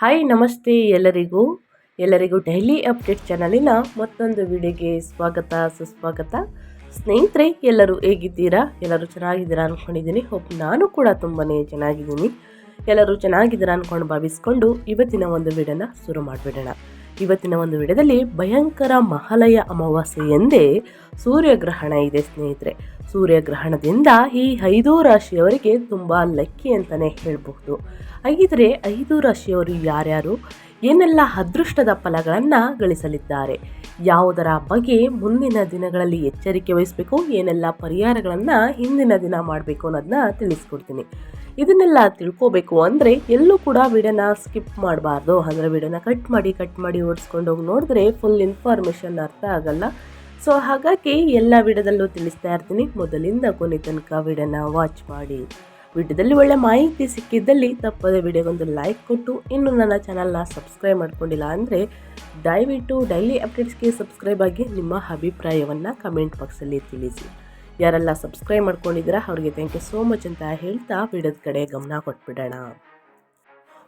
Hi ನಮಸ್ತೆ ಎಲ್ಲರಿಗೂ. ಎಲ್ಲರಿಗೂ ಡೈಲಿ ಅಪ್ಡೇಟ್ ಚಾನಲಿನ ಮತ್ತೊಂದು ವಿಡಿಯೋಗೆ ಸ್ವಾಗತ, ಸುಸ್ವಾಗತ. ಸ್ನೇಹಿತರೆ, ಎಲ್ಲರೂ ಹೇಗಿದ್ದೀರಾ? ಎಲ್ಲರೂ ಚೆನ್ನಾಗಿದ್ದೀರಾ ಅಂದ್ಕೊಂಡಿದ್ದೀನಿ ಹೋಪ್ ನಾನು ಕೂಡ ತುಂಬಾ ಚೆನ್ನಾಗಿದ್ದೀನಿ. ಎಲ್ಲರೂ ಚೆನ್ನಾಗಿದ್ದೀರಾ ಅಂದ್ಕೊಂಡು ಭಾವಿಸ್ಕೊಂಡು ಇವತ್ತಿನ ಒಂದು ವಿಡಿಯೋನ ಶುರು ಮಾಡಿಬಿಡೋಣ. ಇವತ್ತಿನ ಒಂದು ವಿಡಿಯೋದಲ್ಲಿ ಭಯಂಕರ ಮಹಾಲಯ ಅಮಾವಾಸ್ಯೆ ಎಂದೇ ಸೂರ್ಯಗ್ರಹಣ ಇದೆ ಸ್ನೇಹಿತರೆ. ಸೂರ್ಯಗ್ರಹಣದಿಂದ ಈ ಐದೂ ರಾಶಿಯವರಿಗೆ ತುಂಬ ಲಕ್ಕಿ ಅಂತಲೇ ಹೇಳಬಹುದು. ಹಾಗಿದ್ರೆ ಐದು ರಾಶಿಯವರು ಯಾರ್ಯಾರು? ಏನೆಲ್ಲ ಅದೃಷ್ಟದ ಫಲಗಳನ್ನು ಗಳಿಸಲಿದ್ದಾರೆ? ಯಾವುದರ ಬಗ್ಗೆ ಮುಂದಿನ ದಿನಗಳಲ್ಲಿ ಎಚ್ಚರಿಕೆ ವಹಿಸಬೇಕು? ಏನೆಲ್ಲ ಪರಿಹಾರಗಳನ್ನು ಹಿಂದಿನ ದಿನ ಮಾಡಬೇಕು ಅನ್ನೋದನ್ನ ತಿಳಿಸ್ಕೊಡ್ತೀನಿ. ಇದನ್ನೆಲ್ಲ ತಿಳ್ಕೋಬೇಕು ಅಂದರೆ ಎಲ್ಲೂ ಕೂಡ ವಿಡಿಯೋನ ಸ್ಕಿಪ್ ಮಾಡಬಾರ್ದು. ಅಂದರೆ ವಿಡಿಯೋನ ಕಟ್ ಮಾಡಿ ಕಟ್ ಮಾಡಿ ಓಡಿಸ್ಕೊಂಡು ಹೋಗಿ ನೋಡಿದ್ರೆ ಫುಲ್ ಇನ್ಫಾರ್ಮೇಷನ್ ಅರ್ಥ ಆಗಲ್ಲ. ಸೊ ಹಾಗಾಗಿ ಎಲ್ಲ ವಿಡಿಯೋದಲ್ಲೂ ತಿಳಿಸ್ತಾ ಇರ್ತೀನಿ. ಮೊದಲಿಂದ ಕೊನೆ ತನಕ ವಿಡಿಯೋನ ವಾಚ್ ಮಾಡಿ. ವಿಡಿಯೋದಲ್ಲಿ ಒಳ್ಳೆ ಮಾಹಿತಿ ಸಿಕ್ಕಿದ್ದಲ್ಲಿ ತಪ್ಪದೆ ವಿಡಿಯೋಗೊಂದು ಲೈಕ್ ಕೊಟ್ಟು, ಇನ್ನು ನನ್ನ ಚಾನಲ್ನ ಸಬ್ಸ್ಕ್ರೈಬ್ ಮಾಡ್ಕೊಂಡಿಲ್ಲ ಅಂದರೆ ದಯವಿಟ್ಟು ಡೈಲಿ ಅಪ್ಡೇಟ್ಸ್ಗೆ ಸಬ್ಸ್ಕ್ರೈಬ್ ಆಗಿ ನಿಮ್ಮ ಅಭಿಪ್ರಾಯವನ್ನು ಕಮೆಂಟ್ ಬಾಕ್ಸಲ್ಲಿ ತಿಳಿಸಿ. ಯಾರೆಲ್ಲ ಸಬ್ಸ್ಕ್ರೈಬ್ ಮಾಡ್ಕೊಂಡಿದ್ದೀರಾ ಅವ್ರಿಗೆ ಥ್ಯಾಂಕ್ ಯು ಸೋ ಮಚ್ ಅಂತ ಹೇಳ್ತಾ ವಿಡಿಯೋದ ಕಡೆ ಗಮನ ಕೊಟ್ಬಿಡೋಣ.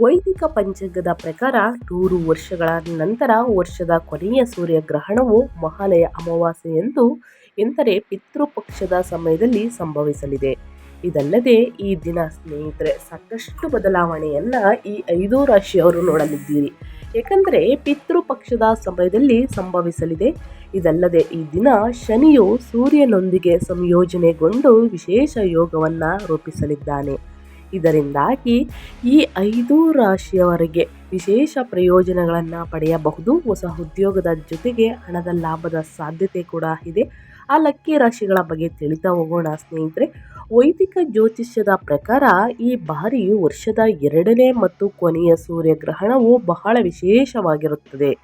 ವೈದಿಕ ಪಂಚಾಂಗದ ಪ್ರಕಾರ ನೂರು ವರ್ಷಗಳ ನಂತರ ವರ್ಷದ ಕೊನೆಯ ಸೂರ್ಯಗ್ರಹಣವು ಮಹಾಲಯ ಅಮಾವಾಸ್ಯೆ ಎಂದು ಎಂದರೆ ಪಿತೃಪಕ್ಷದ ಸಮಯದಲ್ಲಿ ಸಂಭವಿಸಲಿದೆ. ಇದಲ್ಲದೆ ಈ ದಿನ ಸ್ನೇಹಿತರೆ, ಸಾಕಷ್ಟು ಬದಲಾವಣೆಯನ್ನ ಈ ಐದು ರಾಶಿಯವರು ನೋಡಲಿದ್ದೀರಿ. ಏಕೆಂದರೆ ಪಿತೃಪಕ್ಷದ ಸಮಯದಲ್ಲಿ ಸಂಭವಿಸಲಿದೆ. ಇದಲ್ಲದೆ ಈ ದಿನ ಶನಿಯು ಸೂರ್ಯನೊಂದಿಗೆ ಸಂಯೋಜನೆಗೊಂಡು ವಿಶೇಷ ಯೋಗವನ್ನು ರೂಪಿಸಲಿದ್ದಾನೆ. ಇದರಿಂದಾಗಿ ಈ ಐದು ರಾಶಿಯವರಿಗೆ ವಿಶೇಷ ಪ್ರಯೋಜನಗಳನ್ನು ಪಡೆಯಬಹುದು. ಹೊಸ ಉದ್ಯೋಗದ ಜೊತೆಗೆ ಹಣದ ಲಾಭದ ಸಾಧ್ಯತೆ ಕೂಡ ಇದೆ. ಆ ಲಕ್ಕಿ ರಾಶಿಗಳ ಬಗ್ಗೆ ತಿಳಿತಾ ಹೋಗೋಣ ಸ್ನೇಹಿತರೆ. ವೈದಿಕ ಜ್ಯೋತಿಷ್ಯದ ಪ್ರಕಾರ ಈ ಬಾರಿ ವರ್ಷದ ಎರಡನೇ ಮತ್ತು ಕೊನೆಯ ಸೂರ್ಯಗ್ರಹಣವು ಬಹಳ ವಿಶೇಷವಾಗಿರುತ್ತದೆ.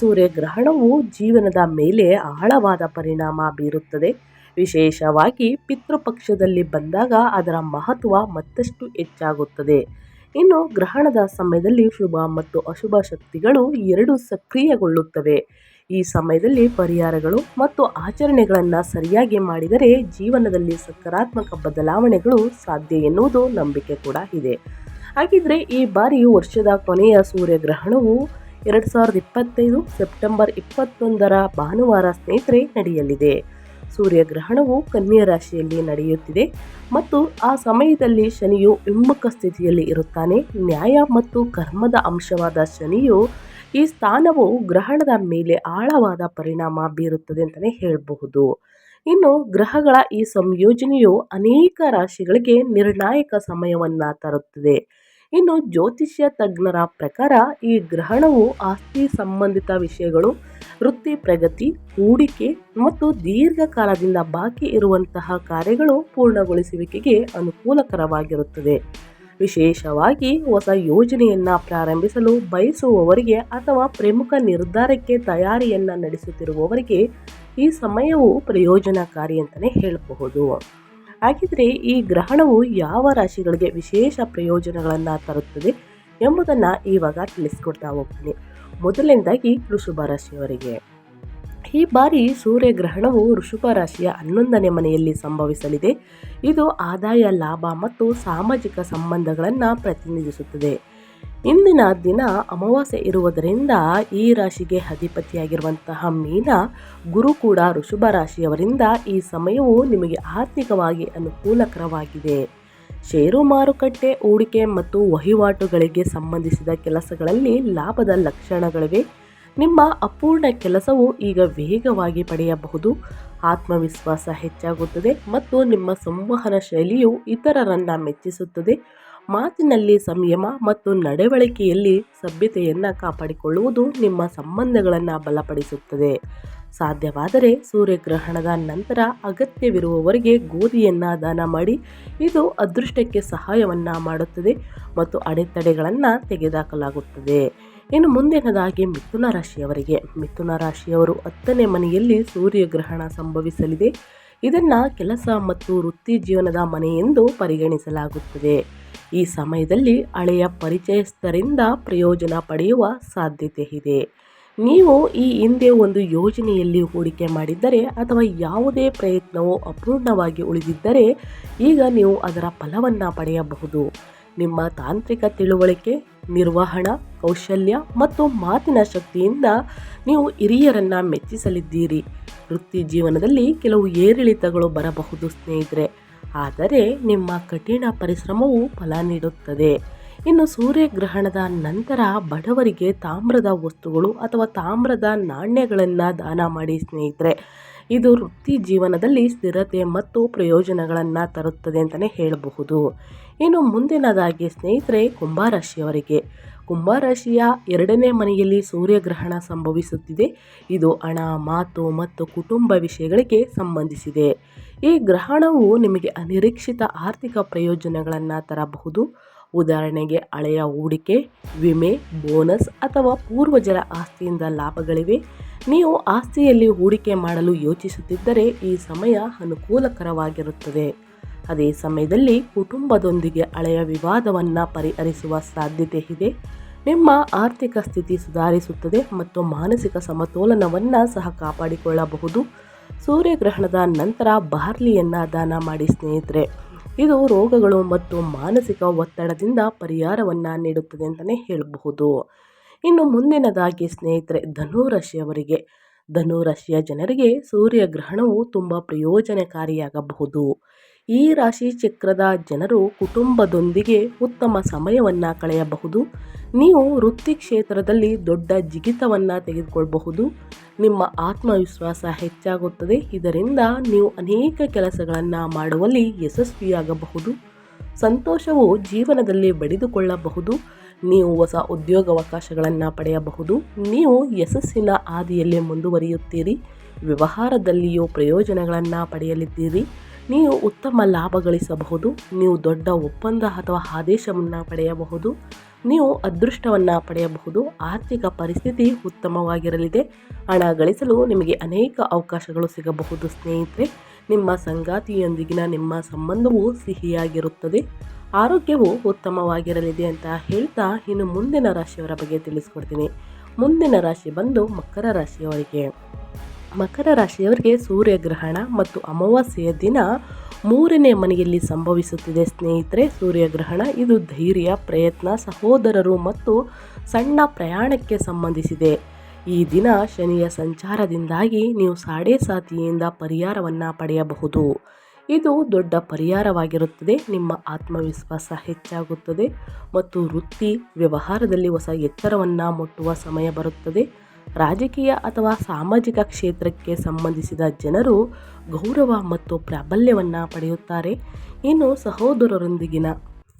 ಸೂರ್ಯಗ್ರಹಣವು ಜೀವನದ ಮೇಲೆ ಆಳವಾದ ಪರಿಣಾಮ ಬೀರುತ್ತದೆ. ವಿಶೇಷವಾಗಿ ಪಿತೃಪಕ್ಷದಲ್ಲಿ ಬಂದಾಗ ಅದರ ಮಹತ್ವ ಮತ್ತಷ್ಟು ಹೆಚ್ಚಾಗುತ್ತದೆ. ಇನ್ನು ಗ್ರಹಣದ ಸಮಯದಲ್ಲಿ ಶುಭ ಮತ್ತು ಅಶುಭ ಶಕ್ತಿಗಳು ಎರಡು ಸಕ್ರಿಯಗೊಳ್ಳುತ್ತವೆ. ಈ ಸಮಯದಲ್ಲಿ ಪರಿಹಾರಗಳು ಮತ್ತು ಆಚರಣೆಗಳನ್ನು ಸರಿಯಾಗಿ ಮಾಡಿದರೆ ಜೀವನದಲ್ಲಿ ಸಕಾರಾತ್ಮಕ ಬದಲಾವಣೆಗಳು ಸಾಧ್ಯ ಎನ್ನುವುದು ನಂಬಿಕೆ ಕೂಡ ಇದೆ. ಹಾಗಿದ್ರೆ ಈ ಬಾರಿ ವರ್ಷದ ಕೊನೆಯ ಸೂರ್ಯಗ್ರಹಣವು ಎರಡು ಸಾವಿರದ ಇಪ್ಪತ್ತೈದು ಸೆಪ್ಟೆಂಬರ್ ಇಪ್ಪತ್ತೊಂದರ ಭಾನುವಾರ ಸ್ನೇಹಿತರೆ ನಡೆಯಲಿದೆ. ಸೂರ್ಯಗ್ರಹಣವು ಕನ್ಯಾ ರಾಶಿಯಲ್ಲಿ ನಡೆಯುತ್ತಿದೆ ಮತ್ತು ಆ ಸಮಯದಲ್ಲಿ ಶನಿಯು ಹಿಮ್ಮುಖ ಸ್ಥಿತಿಯಲ್ಲಿ ಇರುತ್ತಾನೆ. ನ್ಯಾಯ ಮತ್ತು ಕರ್ಮದ ಅಂಶವಾದ ಶನಿಯು ಈ ಸ್ಥಾನವು ಗ್ರಹಣದ ಮೇಲೆ ಆಳವಾದ ಪರಿಣಾಮ ಬೀರುತ್ತದೆ ಅಂತಲೇ ಹೇಳಬಹುದು. ಇನ್ನು ಗ್ರಹಗಳ ಈ ಸಂಯೋಜನೆಯು ಅನೇಕ ರಾಶಿಗಳಿಗೆ ನಿರ್ಣಾಯಕ ಸಮಯವನ್ನು ತರುತ್ತದೆ. ಇನ್ನು ಜ್ಯೋತಿಷ್ಯ ತಜ್ಞರ ಪ್ರಕಾರ ಈ ಗ್ರಹಣವು ಆಸ್ತಿ ಸಂಬಂಧಿತ ವಿಷಯಗಳು ವೃತ್ತಿ, ಪ್ರಗತಿ, ಹೂಡಿಕೆ ಮತ್ತು ದೀರ್ಘಕಾಲದಿಂದ ಬಾಕಿ ಇರುವಂತಹ ಕಾರ್ಯಗಳು ಪೂರ್ಣಗೊಳಿಸುವಿಕೆಗೆ ಅನುಕೂಲಕರವಾಗಿರುತ್ತದೆ. ವಿಶೇಷವಾಗಿ ಹೊಸ ಯೋಜನೆಯನ್ನು ಪ್ರಾರಂಭಿಸಲು ಬಯಸುವವರಿಗೆ ಅಥವಾ ಪ್ರಮುಖ ನಿರ್ಧಾರಕ್ಕೆ ತಯಾರಿಯನ್ನು ನಡೆಸುತ್ತಿರುವವರಿಗೆ ಈ ಸಮಯವು ಪ್ರಯೋಜನಕಾರಿ ಅಂತಲೇ ಹೇಳಬಹುದು. ಹಾಗಿದ್ರೆ ಈ ಗ್ರಹಣವು ಯಾವ ರಾಶಿಗಳಿಗೆ ವಿಶೇಷ ಪ್ರಯೋಜನಗಳನ್ನು ತರುತ್ತದೆ? ಎಂಬುದನ್ನು ಇವಾಗ ತಿಳಿಸ್ಕೊಡ್ತಾ ಹೋಗ್ತೀನಿ. ಮೊದಲನೇದಾಗಿ ಋಷಭ ರಾಶಿಯವರಿಗೆ. ಈ ಬಾರಿ ಸೂರ್ಯಗ್ರಹಣವು ಋಷಭ ರಾಶಿಯ ಹನ್ನೊಂದನೇ ಮನೆಯಲ್ಲಿ ಸಂಭವಿಸಲಿದೆ. ಇದು ಆದಾಯ, ಲಾಭ ಮತ್ತು ಸಾಮಾಜಿಕ ಸಂಬಂಧಗಳನ್ನು ಪ್ರತಿನಿಧಿಸುತ್ತದೆ. ಇಂದಿನ ದಿನ ಅಮಾವಾಸ್ಯೆ ಇರುವುದರಿಂದ ಈ ರಾಶಿಗೆ ಅಧಿಪತಿಯಾಗಿರುವಂತಹ ಮೀನ, ಗುರು ಕೂಡ ಋಷಭ ರಾಶಿಯವರಿಂದ ಈ ಸಮಯವು ನಿಮಗೆ ಆರ್ಥಿಕವಾಗಿ ಅನುಕೂಲಕರವಾಗಿದೆ. ಷೇರು ಮಾರುಕಟ್ಟೆ, ಹೂಡಿಕೆ ಮತ್ತು ವಹಿವಾಟುಗಳಿಗೆ ಸಂಬಂಧಿಸಿದ ಕೆಲಸಗಳಲ್ಲಿ ಲಾಭದ ಲಕ್ಷಣಗಳಿವೆ. ನಿಮ್ಮ ಅಪೂರ್ಣ ಕೆಲಸವು ಈಗ ವೇಗವಾಗಿ ಪಡೆಯಬಹುದು. ಆತ್ಮವಿಶ್ವಾಸ ಹೆಚ್ಚಾಗುತ್ತದೆ ಮತ್ತು ನಿಮ್ಮ ಸಂವಹನ ಶೈಲಿಯು ಇತರರನ್ನು ಮೆಚ್ಚಿಸುತ್ತದೆ. ಮಾತಿನಲ್ಲಿ ಸಂಯಮ ಮತ್ತು ನಡವಳಿಕೆಯಲ್ಲಿ ಸಭ್ಯತೆಯನ್ನು ಕಾಪಾಡಿಕೊಳ್ಳುವುದು ನಿಮ್ಮ ಸಂಬಂಧಗಳನ್ನು ಬಲಪಡಿಸುತ್ತದೆ. ಸಾಧ್ಯವಾದರೆ ಸೂರ್ಯಗ್ರಹಣದ ನಂತರ ಅಗತ್ಯವಿರುವವರಿಗೆ ಗೋಧಿಯನ್ನು ದಾನ ಮಾಡಿ, ಇದು ಅದೃಷ್ಟಕ್ಕೆ ಸಹಾಯವನ್ನು ಮಾಡುತ್ತದೆ ಮತ್ತು ಅಡೆತಡೆಗಳನ್ನು ತೆಗೆದಾಕಲಾಗುತ್ತದೆ. ಇನ್ನು ಮುಂದಿನದಾಗಿ ಮಿಥುನ ರಾಶಿಯವರಿಗೆ. ಮಿಥುನ ರಾಶಿಯವರು ಹತ್ತನೇ ಮನೆಯಲ್ಲಿ ಸೂರ್ಯಗ್ರಹಣ ಸಂಭವಿಸಲಿದೆ. ಇದನ್ನು ಕೆಲಸ ಮತ್ತು ವೃತ್ತಿ ಜೀವನದ ಮನೆ ಎಂದು ಪರಿಗಣಿಸಲಾಗುತ್ತದೆ. ಈ ಸಮಯದಲ್ಲಿ ಹಳೆಯ ಪರಿಚಯಸ್ಥರಿಂದ ಪ್ರಯೋಜನ ಪಡೆಯುವ ಸಾಧ್ಯತೆ ಇದೆ. ನೀವು ಈ ಹಿಂದೆ ಒಂದು ಯೋಜನೆಯಲ್ಲಿ ಹೂಡಿಕೆ ಮಾಡಿದ್ದರೆ ಅಥವಾ ಯಾವುದೇ ಪ್ರಯತ್ನವು ಅಪೂರ್ಣವಾಗಿ ಉಳಿದಿದ್ದರೆ ಈಗ ನೀವು ಅದರ ಫಲವನ್ನು ಪಡೆಯಬಹುದು. ನಿಮ್ಮ ತಾಂತ್ರಿಕ ತಿಳುವಳಿಕೆ, ನಿರ್ವಹಣಾ, ಕೌಶಲ್ಯ ಮತ್ತು ಮಾತಿನ ಶಕ್ತಿಯಿಂದ ನೀವು ಹಿರಿಯರನ್ನು ಮೆಚ್ಚಿಸಲಿದ್ದೀರಿ. ವೃತ್ತಿ ಜೀವನದಲ್ಲಿ ಕೆಲವು ಏರಿಳಿತಗಳು ಬರಬಹುದು ಸ್ನೇಹಿತರೆ. ಆದರೆ ನಿಮ್ಮ ಕಠಿಣ ಪರಿಶ್ರಮವು ಫಲ ನೀಡುತ್ತದೆ. ಇನ್ನು ಸೂರ್ಯಗ್ರಹಣದ ನಂತರ ಬಡವರಿಗೆ ತಾಮ್ರದ ವಸ್ತುಗಳು ಅಥವಾ ತಾಮ್ರದ ನಾಣ್ಯಗಳನ್ನು ದಾನ ಮಾಡಿ ಸ್ನೇಹಿತರೆ, ಇದು ವೃತ್ತಿ ಜೀವನದಲ್ಲಿ ಸ್ಥಿರತೆ ಮತ್ತು ಪ್ರಯೋಜನಗಳನ್ನು ತರುತ್ತದೆ ಅಂತಲೇ ಹೇಳಬಹುದು. ಇನ್ನು ಮುಂದಿನದಾಗಿ ಸ್ನೇಹಿತರೆ, ಕುಂಭರಾಶಿಯವರಿಗೆ. ಕುಂಭರಾಶಿಯ ಎರಡನೇ ಮನೆಯಲ್ಲಿ ಸೂರ್ಯಗ್ರಹಣ ಸಂಭವಿಸುತ್ತಿದೆ. ಇದು ಹಣ, ಮಾತು ಮತ್ತು ಕುಟುಂಬ ವಿಷಯಗಳಿಗೆ ಸಂಬಂಧಿಸಿದೆ. ಈ ಗ್ರಹಣವು ನಿಮಗೆ ಅನಿರೀಕ್ಷಿತ ಆರ್ಥಿಕ ಪ್ರಯೋಜನಗಳನ್ನು ತರಬಹುದು. ಉದಾಹರಣೆಗೆ ಹಳೆಯ ಹೂಡಿಕೆ, ವಿಮೆ, ಬೋನಸ್ ಅಥವಾ ಪೂರ್ವಜರ ಆಸ್ತಿಯಿಂದ ಲಾಭಗಳಿವೆ. ನೀವು ಆಸ್ತಿಯಲ್ಲಿ ಹೂಡಿಕೆ ಮಾಡಲು ಯೋಚಿಸುತ್ತಿದ್ದರೆ ಈ ಸಮಯ ಅನುಕೂಲಕರವಾಗಿರುತ್ತದೆ. ಅದೇ ಸಮಯದಲ್ಲಿ ಕುಟುಂಬದೊಂದಿಗೆ ಹಳೆಯ ವಿವಾದವನ್ನು ಪರಿಹರಿಸುವ ಸಾಧ್ಯತೆ ಇದೆ. ನಿಮ್ಮ ಆರ್ಥಿಕ ಸ್ಥಿತಿ ಸುಧಾರಿಸುತ್ತದೆ ಮತ್ತು ಮಾನಸಿಕ ಸಮತೋಲನವನ್ನು ಸಹ ಕಾಪಾಡಿಕೊಳ್ಳಬಹುದು. ಸೂರ್ಯಗ್ರಹಣದ ನಂತರ ಬಾರ್ಲಿಯನ್ನು ದಾನ ಮಾಡಿ ಸ್ನೇಹಿತರೆ ಇದು ರೋಗಗಳು ಮತ್ತು ಮಾನಸಿಕ ಒತ್ತಡದಿಂದ ಪರಿಹಾರವನ್ನು ನೀಡುತ್ತದೆ ಅಂತಲೇ ಹೇಳಬಹುದು. ಇನ್ನು ಮುಂದಿನದಾಗಿ ಸ್ನೇಹಿತರೆ, ಧನುರಾಶಿಯವರಿಗೆ. ಧನುರಾಶಿಯ ಜನರಿಗೆ ಸೂರ್ಯಗ್ರಹಣವು ತುಂಬ ಪ್ರಯೋಜನಕಾರಿಯಾಗಬಹುದು. ಈ ರಾಶಿ ಚಕ್ರದ ಜನರು ಕುಟುಂಬದೊಂದಿಗೆ ಉತ್ತಮ ಸಮಯವನ್ನು ಕಳೆಯಬಹುದು. ನೀವು ವೃತ್ತಿ ಕ್ಷೇತ್ರದಲ್ಲಿ ದೊಡ್ಡ ಜಿಗಿತವನ್ನು ತೆಗೆದುಕೊಳ್ಳಬಹುದು ನಿಮ್ಮ ಆತ್ಮವಿಶ್ವಾಸ ಹೆಚ್ಚಾಗುತ್ತದೆ. ಇದರಿಂದ ನೀವು ಅನೇಕ ಕೆಲಸಗಳನ್ನು ಮಾಡುವಲ್ಲಿ ಯಶಸ್ವಿಯಾಗಬಹುದು. ಸಂತೋಷವು ಜೀವನದಲ್ಲಿ ಬಡಿದುಕೊಳ್ಳಬಹುದು. ನೀವು ಹೊಸ ಉದ್ಯೋಗಾವಕಾಶಗಳನ್ನು ಪಡೆಯಬಹುದು. ನೀವು ಯಶಸ್ಸಿನ ಹಾದಿಯಲ್ಲಿ ಮುಂದುವರಿಯುತ್ತೀರಿ. ವ್ಯವಹಾರದಲ್ಲಿಯೂ ಪ್ರಯೋಜನಗಳನ್ನು ಪಡೆಯಲಿದ್ದೀರಿ. ನೀವು ಉತ್ತಮ ಲಾಭ ಗಳಿಸಬಹುದು, ನೀವು ದೊಡ್ಡ ಒಪ್ಪಂದ ಅಥವಾ ಆದೇಶವನ್ನು ಪಡೆಯಬಹುದು, ನೀವು ಅದೃಷ್ಟವನ್ನು ಪಡೆಯಬಹುದು, ಆರ್ಥಿಕ ಪರಿಸ್ಥಿತಿ ಉತ್ತಮವಾಗಿರಲಿದೆ, ಹಣ ಗಳಿಸಲು ನಿಮಗೆ ಅನೇಕ ಅವಕಾಶಗಳು ಸಿಗಬಹುದು ಸ್ನೇಹಿತರೆ. ನಿಮ್ಮ ಸಂಗಾತಿಯೊಂದಿಗಿನ ನಿಮ್ಮ ಸಂಬಂಧವು ಸಿಹಿಯಾಗಿರುತ್ತದೆ. ಆರೋಗ್ಯವು ಉತ್ತಮವಾಗಿರಲಿದೆ ಅಂತ ಹೇಳ್ತಾ ಇನ್ನು ಮುಂದಿನ ರಾಶಿಯವರ ಬಗ್ಗೆ ತಿಳಿಸ್ಕೊಡ್ತೀನಿ. ಮುಂದಿನ ರಾಶಿ ಬಂದು ಮಕರ ರಾಶಿಯವರಿಗೆ. ಮಕರ ರಾಶಿಯವರಿಗೆ ಸೂರ್ಯಗ್ರಹಣ ಮತ್ತು ಅಮಾವಾಸ್ಯೆಯ ದಿನ ಮೂರನೇ ಮನೆಯಲ್ಲಿ ಸಂಭವಿಸುತ್ತಿದೆ ಸ್ನೇಹಿತರೆ. ಸೂರ್ಯಗ್ರಹಣ ಇದು ಧೈರ್ಯ, ಪ್ರಯತ್ನ, ಸಹೋದರರು ಮತ್ತು ಸಣ್ಣ ಪ್ರಯಾಣಕ್ಕೆ ಸಂಬಂಧಿಸಿದೆ. ಈ ದಿನ ಶನಿಯ ಸಂಚಾರದಿಂದಾಗಿ ನೀವು ಸಾಡೆ ಸಾತಿಯಿಂದ ಪರಿಹಾರವನ್ನು ಪಡೆಯಬಹುದು. ಇದು ದೊಡ್ಡ ಪರಿಹಾರವಾಗಿರುತ್ತದೆ. ನಿಮ್ಮ ಆತ್ಮವಿಶ್ವಾಸ ಹೆಚ್ಚಾಗುತ್ತದೆ ಮತ್ತು ವೃತ್ತಿ, ವ್ಯವಹಾರದಲ್ಲಿ ಹೊಸ ಎತ್ತರವನ್ನು ಮುಟ್ಟುವ ಸಮಯ ಬರುತ್ತದೆ. ರಾಜಕೀಯ ಅಥವಾ ಸಾಮಾಜಿಕ ಕ್ಷೇತ್ರಕ್ಕೆ ಸಂಬಂಧಿಸಿದ ಜನರು ಗೌರವ ಮತ್ತು ಪ್ರಾಬಲ್ಯವನ್ನು ಪಡೆಯುತ್ತಾರೆ. ಇನ್ನು ಸಹೋದರರೊಂದಿಗಿನ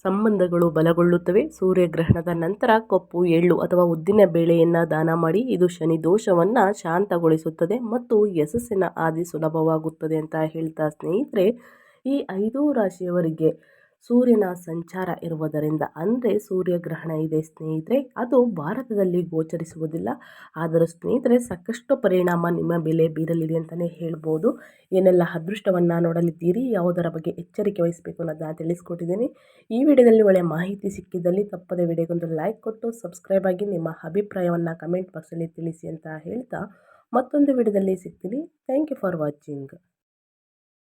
ಸಂಬಂಧಗಳು ಬಲಗೊಳ್ಳುತ್ತವೆ. ಸೂರ್ಯಗ್ರಹಣದ ನಂತರ ಕಪ್ಪು, ಎಳ್ಳು ಅಥವಾ ಉದ್ದಿನ ಬೇಳೆಯನ್ನು ದಾನ ಮಾಡಿ ಇದು ಶನಿ ದೋಷವನ್ನು ಶಾಂತಗೊಳಿಸುತ್ತದೆ ಮತ್ತು ಯಶಸ್ಸಿನ ಆದಿ ಸುಲಭವಾಗುತ್ತದೆ ಅಂತ ಹೇಳ್ತಾ ಸ್ನೇಹಿತರೆ, ಈ ಐದೂ ರಾಶಿಯವರಿಗೆ ಸೂರ್ಯನ ಸಂಚಾರ ಇರುವುದರಿಂದ. ಅಂದರೆ ಸೂರ್ಯಗ್ರಹಣ ಇದೆ ಸ್ನೇಹಿತರೆ, ಅದು ಭಾರತದಲ್ಲಿ ಗೋಚರಿಸುವುದಿಲ್ಲ. ಆದರೂ ಸ್ನೇಹಿತರೆ, ಸಾಕಷ್ಟು ಪರಿಣಾಮ ನಿಮ್ಮ ಬೆಲೆ ಬೀರಲಿದೆ ಅಂತಲೇ ಹೇಳ್ಬೋದು. ಏನೆಲ್ಲ ಅದೃಷ್ಟವನ್ನು ನೋಡಲಿದ್ದೀರಿ? ಯಾವುದರ ಬಗ್ಗೆ ಎಚ್ಚರಿಕೆ ವಹಿಸಬೇಕು ಅನ್ನೋದನ್ನ ತಿಳಿಸ್ಕೊಟ್ಟಿದ್ದೀನಿ. ಈ ವಿಡಿಯೋದಲ್ಲಿ ಒಳ್ಳೆಯ ಮಾಹಿತಿ ಸಿಕ್ಕಿದ್ದಲ್ಲಿ ತಪ್ಪದೆ ವಿಡಿಯೋಗೊಂದು ಲೈಕ್ ಕೊಟ್ಟು ಸಬ್ಸ್ಕ್ರೈಬ್ ಆಗಿ ನಿಮ್ಮ ಅಭಿಪ್ರಾಯವನ್ನು ಕಮೆಂಟ್ ಬಾಕ್ಸಲ್ಲಿ ತಿಳಿಸಿ ಅಂತ ಹೇಳ್ತಾ ಮತ್ತೊಂದು ವಿಡಿಯೋದಲ್ಲಿ ಸಿಗ್ತೀನಿ. Thank you for watching